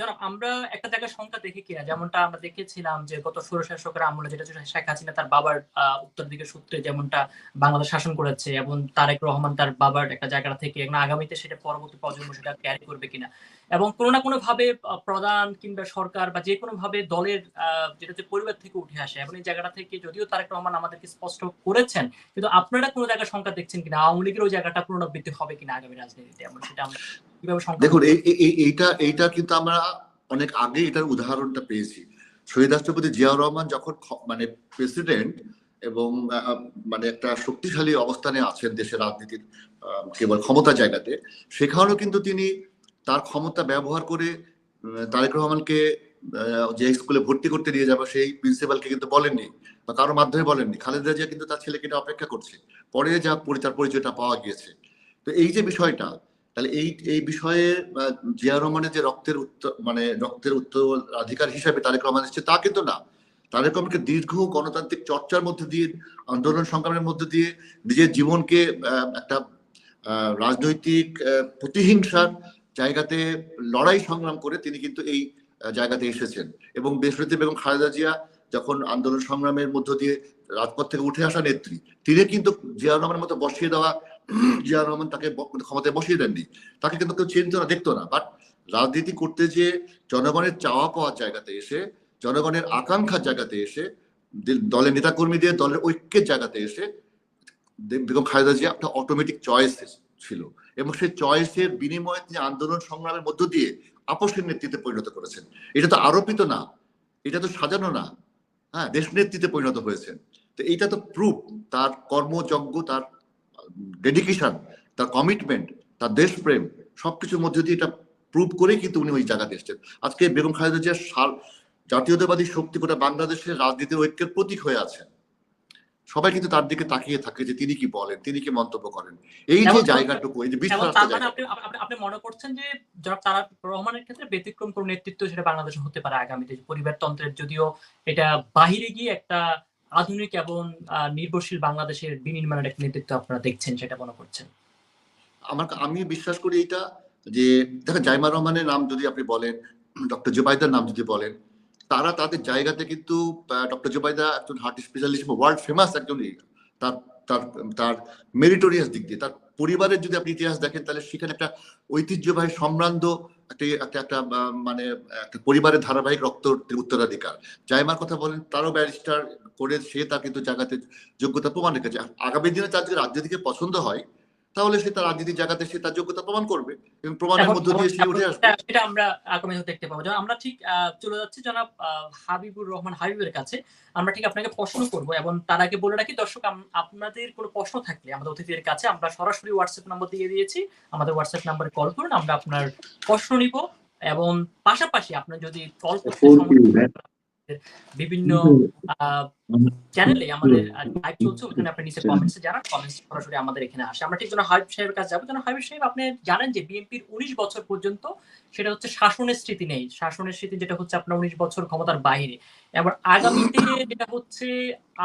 জনাব আমরা একটা জায়গায় সংখ্যা দেখি কিনা, যেমনটা আমরা দেখেছিলাম যে গত স্বৈরশাসকের আমলে যেটা শেখ হাসিনা তার বাবার উত্তর দিকের সূত্রে যেমনটা বাংলাদেশ শাসন করেছে এবং তারেক রহমান তার বাবার একটা জায়গা থেকে এবং আগামীতে সেটা পরবর্তী প্রজন্ম সেটা ক্যারি করবে কিনা। এবং কোনো না কোনো ভাবে প্রধান কিংবা সরকার বা যে কোনো ভাবে দলের যেটা যে পরিবার থেকে উঠে আসে, এবং এই জায়গাটা থেকে যদিও তারেক রহমান আমাদেরকে স্পষ্ট করেছেন, কিন্তু আপনারা কোনো জায়গায় সংখ্যা দেখছেন কিনা? আওয়ামী লীগের ওই জায়গাটা পুনরাবৃত্তি হবে কিনা আগামী রাজনীতিতে? এমন সেটা আমরা দেখুন এই এই- এই- এইটা এইটা কিন্তু আমরা অনেক আগে এটার উদাহরণটা পেয়েছি। শহীদ রাষ্ট্রপতি জিয়াউর রহমান যখন মানে প্রেসিডেন্ট এবং মানে একটা শক্তিশালী অবস্থানে আছেন দেশের রাজনীতির কেবল ক্ষমতা জায়গাতে সেখানেও কিন্তু তিনি তার ক্ষমতা ব্যবহার করে তারেক রহমানকে যে স্কুলে ভর্তি করতে নিয়ে যাব সেই প্রিন্সিপালকে কিন্তু বলেননি বা কারোর মাধ্যমে বলেননি। খালেদা জিয়া কিন্তু তার ছেলেকে অপেক্ষা করছে। পরে যা তার পরিচয়টা পাওয়া গিয়েছে। তো এই যে বিষয়টা তাহলে এই এই বিষয়ে জিয়া রহমানের যে রক্তের উত্তর মানে রক্তের উত্তরাধিকার হিসাবে তারেক রহমান এসেছে, তা কিন্তু না। তারেক রহমানকে দীর্ঘ গণতান্ত্রিক চর্চার মধ্যে দিয়ে, আন্দোলন সংগ্রামের মধ্যে দিয়ে নিজের জীবনকে একটা রাজনৈতিক প্রতিহিংসার জায়গাতে লড়াই সংগ্রাম করে তিনি কিন্তু এই জায়গাতে এসেছেন। এবং দেশনেত্রী বেগম খালেদা জিয়া যখন আন্দোলন সংগ্রামের মধ্য দিয়ে রাজপথ থেকে উঠে আসা নেত্রী, তিনি কিন্তু জিয়া রহমানের মতো বসিয়ে দেওয়া জিয়া রহমান তাকে ব- ক্ষমতায় বসিয়ে দেননি, তাকে কিন্তু কেউ চিনত না, দেখতো না। বাট রাজনীতি করতে যে জনগণের চাওয়া পাওয়ার জায়গাতে এসে, জনগণের আকাঙ্ক্ষার জায়গাতে এসে দলের নেতাকর্মীদের দলের ঐক্যের জায়গাতে এসে বেগম খালেদা জিয়া একটা অটোমেটিক চয়েস ছিল। এবং সেই চয়েসের বিনিময়ে তিনি আন্দোলন সংগ্রামের মধ্য দিয়ে আপসের নেতৃত্বে পরিণত করেছেন। এটা তো আরোপিত না, এটা তো সাজানো না। হ্যাঁ দেশ নেতৃত্বে পরিণত হয়েছেন। তো এইটা তো প্রুফ তার কর্মযজ্ঞ, তার ডেডিকেশন তার কমিটমেন্ট তার দেশপ্রেম সবকিছুর মধ্যে দিয়ে এটা প্রুভ করে কিন্তু উনি ওই জায়গাতে এসছেন। আজকে বেগম খালেদা জিয়া সার জাতীয়তাবাদী শক্তি গোটা বাংলাদেশের রাজনীতির ঐক্যের প্রতীক হয়ে আছেন। সবাই কিন্তু তার দিকে তাকিয়ে থাকে যে তিনি কি বলেন তিনি কি মন্তব্য করেন। এই যে জায়গাটুকু এই যে বিশ্বাস মানে আপনি মনে করছেন যে তারাক রহমানের ক্ষেত্রে ব্যতিক্রম কোন নেতৃত্ব সেটা বাংলাদেশে হতে পারে আগামীতে। পরিবারতন্ত্রের যদিও এটা বাহিরে গিয়ে একটা আধুনিক এবং নির্ভরশীল বাংলাদেশের বিনির্মাণের একটা নেতৃত্ব আপনারা দেখছেন, সেটা মনে করছেন? আমার আমি বিশ্বাস করি এটা, যে দেখেন জাইমা রহমানের নাম যদি আপনি বলেন, ডক্টর জুবাইদার নাম যদি বলেন, তারা তাদের জায়গাতে কিন্তু ডক্টর জুবাইদা একজন হার্ট স্পেশালিস্ট ওয়ার্ল্ড ফেমাস একজন তার তার তার মেরিটোরিয়াস দিক দিয়ে। তার পরিবারের যদি আপনি ইতিহাস দেখেন, তাহলে সেখানে একটা ঐতিহ্যবাহী, সম্ভ্রান্ত একটা একটা মানে একটা পরিবারের ধারাবাহিক রক্ত উত্তরাধিকার। জাইমার কথা বলেন, তারও ব্যারিস্টার করে সে তার কিন্তু জায়গাতে যোগ্যতা প্রমাণ রেখেছে আগামী দিনে তার যদি দিকে পছন্দ হয় তাহলে সে তার রাজনীতির জায়গাতে সে তার যোগ্যতা প্রমাণ করবে এবং প্রমাণের মধ্য দিয়ে সে উঠে আসবে। সেটা- সেটা আমরা আগামী দিনে দেখতে পাবো। যেমন আমরা ঠিক চলে যাচ্ছি জনাব হাবিবুর রহমান হাবিবের কাছে। আমরা ঠিক আপনাকে প্রশ্ন করব এবং তার আগে বলে রাখি দর্শক আম- আপনাদের কোনো প্রশ্ন থাকলে আমাদের অতিথিদের কাছে আমরা সরাসরি হোয়াটসঅ্যাপ নাম্বার দিয়ে দিয়েছি। আমাদের হোয়াটসঅ্যাপ নাম্বারে কল করুন আমরা আপনার প্রশ্ন নিব এবং পাশাপাশি আপনার যদি কল করতে সমস্যা বিভিন্ন চ্যানেলে আমাদের লাইভ চলছে। ওখানে আপনি নিচে কমেন্টসে জানান কমেন্টস সরাসরি আমাদের এখানে আসে। আমরা ঠিক যেন হাবিব সাহেবের কাছে যাব। যেন হাবিব সাহেব আপনি জানেন যে বিএনপির উনিশ বছর পর্যন্ত সেটা হচ্ছে শাসনের স্মৃতি নেই। শাসনের স্মৃতি যেটা হচ্ছে আপনার উনিশ বছর ক্ষমতার বাইরে। এবার আগামীতে যেটা হচ্ছে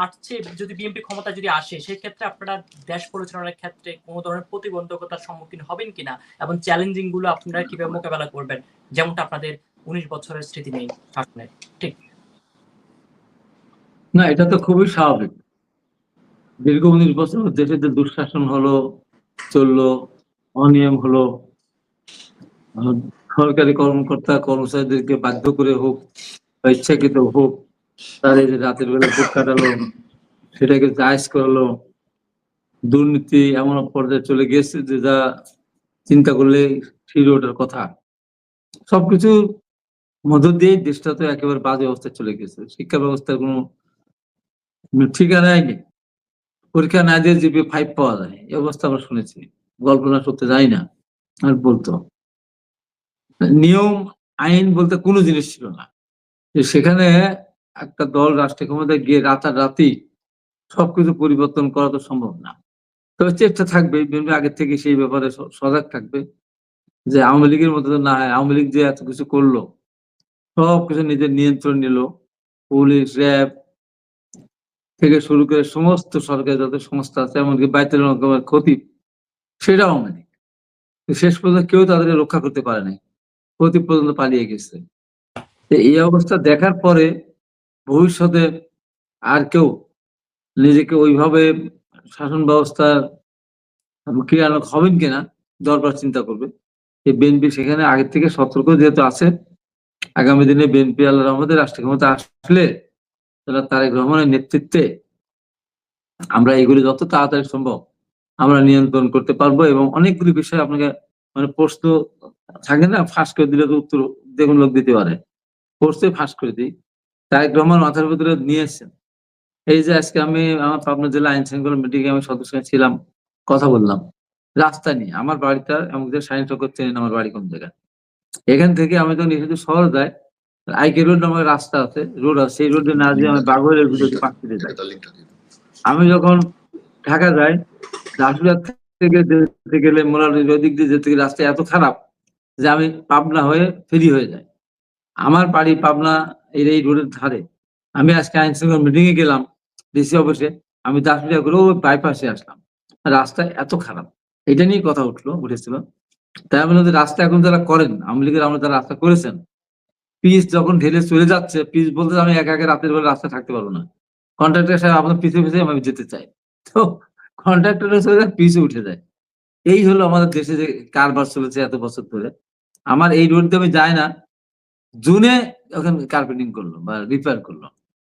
আসছে যদি বিএনপি ক্ষমতা যদি আসে সেক্ষেত্রে আপনারা দেশ পরিচালনার ক্ষেত্রে কোনো ধরনের প্রতিবন্ধকতার সম্মুখীন হবেন কিনা? এবং চ্যালেঞ্জিংগুলো আপনারা কীভাবে মোকাবেলা করবেন? যেমনটা আপনাদের উনিশ বছরের স্মৃতি নেই শাসনের। ঠিক। না, এটা তো খুবই স্বাভাবিক। দীর্ঘ উনিশ বছর দেশে যে দুঃশাসন হলো, চলল, অনিয়ম হলো। সরকারি কর্মকর্তা, কর্মচারীদেরকে বাধ্য করে হোক বা ইচ্ছাকৃত হোক, তাদের রাতের বেলা ভোট কাটালো, সেটাকে জায়জ করালো। দুর্নীতি এমন পর্যায়ে চলে গেছে যে যা চিন্তা করলে ফিরে ওঠার কথা। সবকিছুর মধ্য দিয়ে দেশটা তো একেবারে বাজে অবস্থায় চলে গেছে শিক্ষা ব্যবস্থার কোনো ঠিকানাই নেই পরীক্ষা না দিয়ে জিপি ফাইভ পাওয়া যায়। এই অবস্থা আমরা শুনেছি। কল্পনা করতে যাই না। আর বলতো, নিয়ম, আইন বলতে কোনো জিনিস ছিল না। সেখানে একটা দল রাষ্ট্রীয় ক্ষমতায় গিয়ে রাতারাতি সবকিছু পরিবর্তন করা তো সম্ভব না। তবে চেষ্টা থাকবে, বিএনপি আগে থেকে সেই ব্যাপারে সজাগ থাকবে। যে আওয়ামী লীগের মতো না আওয়ামী লীগ যে এত কিছু করল, সবকিছু নিজের নিয়ন্ত্রণ নিল। পুলিশ, র্যাব থেকে শুরু করে সমস্ত সরকারি যত সংস্থা আছে, এমনকি বাইতুল রকমের ক্ষতি, সেটাও লীগ শেষ পর্যন্ত কেউ তাদেরকে রক্ষা করতে পারে নাই। ক্ষতি পর্যন্ত পালিয়ে গেছে। এই অবস্থা দেখার পরে ভবিষ্যতে আর কেউ নিজেকে ওইভাবে শাসন ব্যবস্থার ক্রিয়ানক হবেন কিনা দরবার চিন্তা করবে। এই বিএনপি সেখানে আগের থেকে সতর্ক যেহেতু আছে, আগামী দিনে বিএনপি আল্লাহ রহমদের রাষ্ট্র ক্ষমতা আসলে তারা তারেক রহমানের নেতৃত্বে আমরা এগুলি যত তাড়াতাড়ি সম্ভব আমরা নিয়ন্ত্রণ করতে পারব এবং অনেকগুলি বিষয় আপনাকে মানে প্রশ্ন থাকে না, ফাঁস করে দিলে তো উত্তর দেখুন লোক দিতে পারে। প্রশ্নে ফাঁস করে দিই। তারেক রহমান মাথার ভিতরে নিয়েছেন এই যে আজকে আমি আমার পাবনা জেলা আইন শৃঙ্খলা মিটিং আমি সদস্য ছিলাম, কথা বললাম। রাস্তা নিয়ে, আমার বাড়িটা আমাদের সাইন চক্কর চেনেন আমার বাড়ি কোন জায়গায়? এখান থেকে আমি যখন এসে শহর যাই আইকে রোড নামে রাস্তা আছে রোড আছে সেই রোডে না দিয়ে আমি বাগরের ভিতরে যাই। আমি যখন ঢাকা যাই রাসুলার থেকে যেতে গেলে মোরালির ওদিক দিয়ে যেতে গেলে রাস্তা এত খারাপ যে আমি পাবনা হয়ে ফেরি হয়ে যাই। আমার বাড়ি পাবনা এর এই রোডের ধারে। আমি আজকে আইন শৃঙ্খলা মিটিং এ গেলাম ডিসি অফিসে আমি মিনিট করে ওই বাইপাসে আসলাম। রাস্তা এত খারাপ। এটা নিয়ে কথা উঠল উঠেছিল। তাই আমি যে রাস্তা এখন যারা করেন আওয়ামী লীগের আমরা যারা রাস্তা করেছেন। পিচ যখন ঢেলে চলে যাচ্ছে পিচ বলতে আমি একা একা রাতের বেলা রাস্তা থাকতে পারব না। কন্ট্রাক্টর সাহেব আপনার পিছিয়ে পিছিয়ে আমি যেতে চাই। তো কন্ট্রাক্টরের চলে যায়, পিছে উঠে যায়। এই হলো আমাদের দেশে যে কারবার চলেছে এত বছর ধরে। আমার এই রোড আমি যাই না। জুনে ওখানে কার্পেটিং করল বা রিপেয়ার করল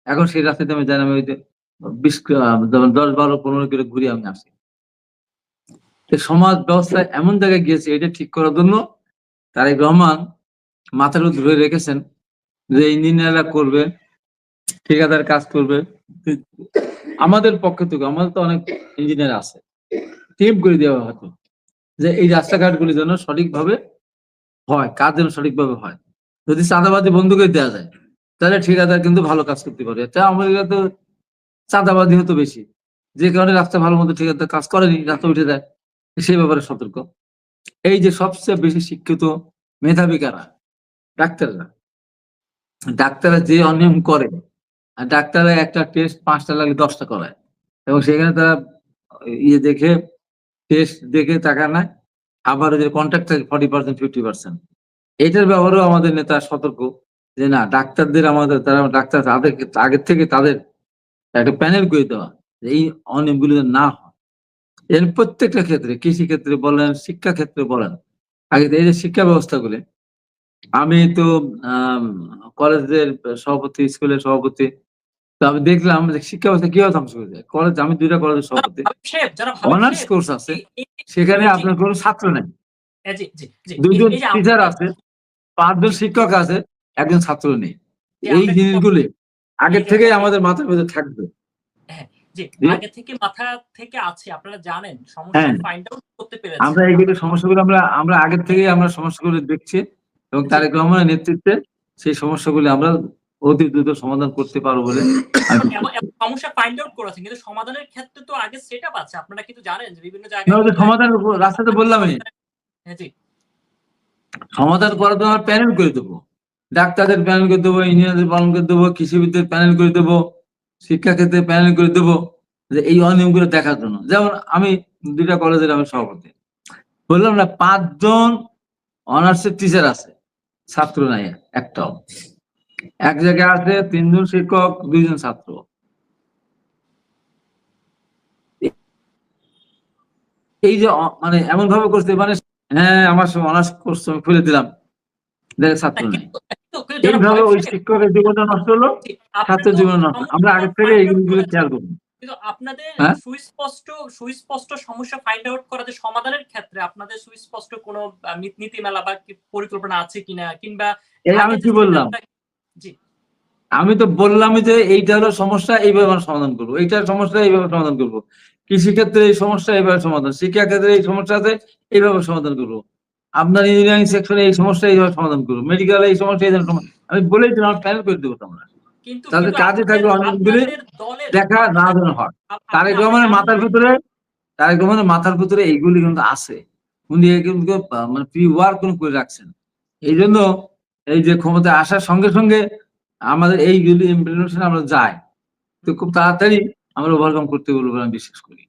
এখন সেই রাস্তাতে আমি যাই না, আমি ওই যে বিশ দশ, বারো, পনেরো কিলো ঘুরে আমি আসি। সমাজ ব্যবস্থা এমন জায়গায় গিয়েছে, এটা ঠিক করার জন্য তারেক রহমান মাথার ধরে রেখেছেন যে ইঞ্জিনিয়াররা করবে, ঠিকাদার কাজ করবে। আমাদের পক্ষে থেকে, আমাদের তো অনেক ইঞ্জিনিয়ার আছে। টিপ করে দেওয়া হতো যে এই রাস্তাঘাটগুলি যেন সঠিকভাবে হয়, কাজ যেন সঠিকভাবে হয়। যদি চাঁদাবাজি বন্ধ করে দেওয়া যায়, তাহলে ঠিকাদার কিন্তু ভালো কাজ করতে পারে। তা আমাদের তো চাঁদাবাজি হতো বেশি। যে কারণে রাস্তা ভালো মতো ঠিকাদার কাজ করেনি, রাস্তা উঠে যায় সেই ব্যাপারে সতর্ক। এই যে সবচেয়ে বেশি শিক্ষিত মেধাবী কারা ডাক্তাররা। ডাক্তাররা যে অনিয়ম করে, আর ডাক্তাররা একটা টেস্ট পাঁচটা লাগলে দশটা করায়। এবং সেখানে তারা ইয়ে দেখে টেস্ট দেখে টাকা নেয়। আবার যে কন্ট্রাক্ট থাকে ফর্টি পার্সেন্ট ফিফটি পার্সেন্ট এটার ব্যাপারেও আমাদের নেতা সতর্ক যে না, ডাক্তারদের আমাদের, তারা ডাক্তার তাদের আগের থেকে তাদের একটা প্যানেল করে দেওয়া যে এই অনিয়মগুলো না হয়। এর প্রত্যেকটা ক্ষেত্রে কৃষি ক্ষেত্রে বলেন শিক্ষা ক্ষেত্রে বলেন, আগে এই যে শিক্ষা ব্যবস্থাগুলি আমি তো কলেজের সভাপতি স্কুলের সভাপতি তো আমি দেখলাম যে শিক্ষা ব্যবস্থা কীভাবে ধ্বংস করে যায়? কলেজ আমি দুইটা কলেজের সভাপতি। সাহেব, যারা হাবিব অনার্স কোর্স আছে সেখানে আপনার কোনো ছাত্র নেই। দুজন টিচার আছে পাঁচজন শিক্ষক আছে একজন ছাত্র নেই। এই জিনিসগুলি আগের থেকেই আমাদের মাথার মধ্যে থাকবে। আগে থেকে মাথা থেকে আছে আপনারা জানেন সমস্যা হ্যাঁ। ফাইন্ড আউট করতে পেরেছেন। আমরা এইগুলো সমস্যাগুলো আমরা আমরা আগের থেকেই আমরা সমস্যাগুলো দেখছি। এবং তারেক রহমানের নেতৃত্বে সেই সমস্যাগুলি আমরা অতি দ্রুত সমাধান করতে পারব বলে সমস্যা ফাইন্ড আউট করেছেন কিন্তু সমাধানের ক্ষেত্রে তো আগে সেট আপ আছে। আপনারা কিন্তু জানেন যে বিভিন্ন জায়গায় উপর রাস্তাতে বললামই। হ্যাঁ, সমাধান করার জন্য প্যানেল করে দেবো। ডাক্তারদের প্যানেল করে দেবো ইঞ্জিনিয়ারদের প্যানেল করে দেবো কৃষিবিদদের প্যানেল করে দেবো শিক্ষা ক্ষেত্রে প্যানেল করে দেবো যে এই অনিয়মগুলো দেখার জন্য। যেমন আমি দুইটা কলেজের আমি সভাপতি। বললাম না পাঁচজন অনার্সের টিচার আছে। ছাত্র নাই একটাও। এক জায়গায় আছে তিনজন শিক্ষক দুইজন ছাত্র। এই যে মানে এমন ভাবে করছে মানে হ্যাঁ আমার সঙ্গে অনার্স কোর্স আমি খুলে দিলাম। দেখে ছাত্র নেই। এইভাবে ওই শিক্ষকের জীবনটা নষ্ট হলো তো জীবন নষ্ট আমরা আগে থেকে এইগুলো খেয়াল। করব কিন্তু আপনাদের হ্যাঁ? সুস্পষ্ট সুস্পষ্ট সমস্যা ফাইন্ড আউট করা যে সমাধানের ক্ষেত্রে আপনাদের সুস্পষ্ট কোনো নীতিমালা বা পরিকল্পনা আছে কিনা? কিংবা আমি কি বললাম? জি। আমি তো বললামই যে এইটা হলো সমস্যা এইভাবে আমরা সমাধান করব। এইটার সমস্যা এইভাবে সমাধান করব। কৃষি ক্ষেত্রে এই সমস্যা এইভাবে সমাধান। শিক্ষা ক্ষেত্রে এই সমস্যা আছে এইভাবে সমাধান করব। আপনার ইঞ্জিনিয়ারিং সেকশনে এই সমস্যা এইভাবে সমাধান করব। মেডিকেলে এই সমস্যা সমাধান আমি বলেই দিলাম প্ল্যান করে দেবো তোমরা। কিন্তু তাদের কাজে থাকবে অনেকগুলি দেখা না যেন হয়। তারেক রহমানের মাথার ভিতরে তারেক রহমানের মাথার ভিতরে এইগুলি কিন্তু আছে। উনি কিন্তু মানে প্রি ওয়ার্ক করে রাখছেন। এই জন্য এই যে ক্ষমতা আসার সঙ্গে সঙ্গে আমাদের এইগুলি ইমপ্লিমেন্টেশন আমরা যাই। তো খুব তাড়াতাড়ি আমরা ওভারকাম করতে বলব আমি বিশ্বাস করি।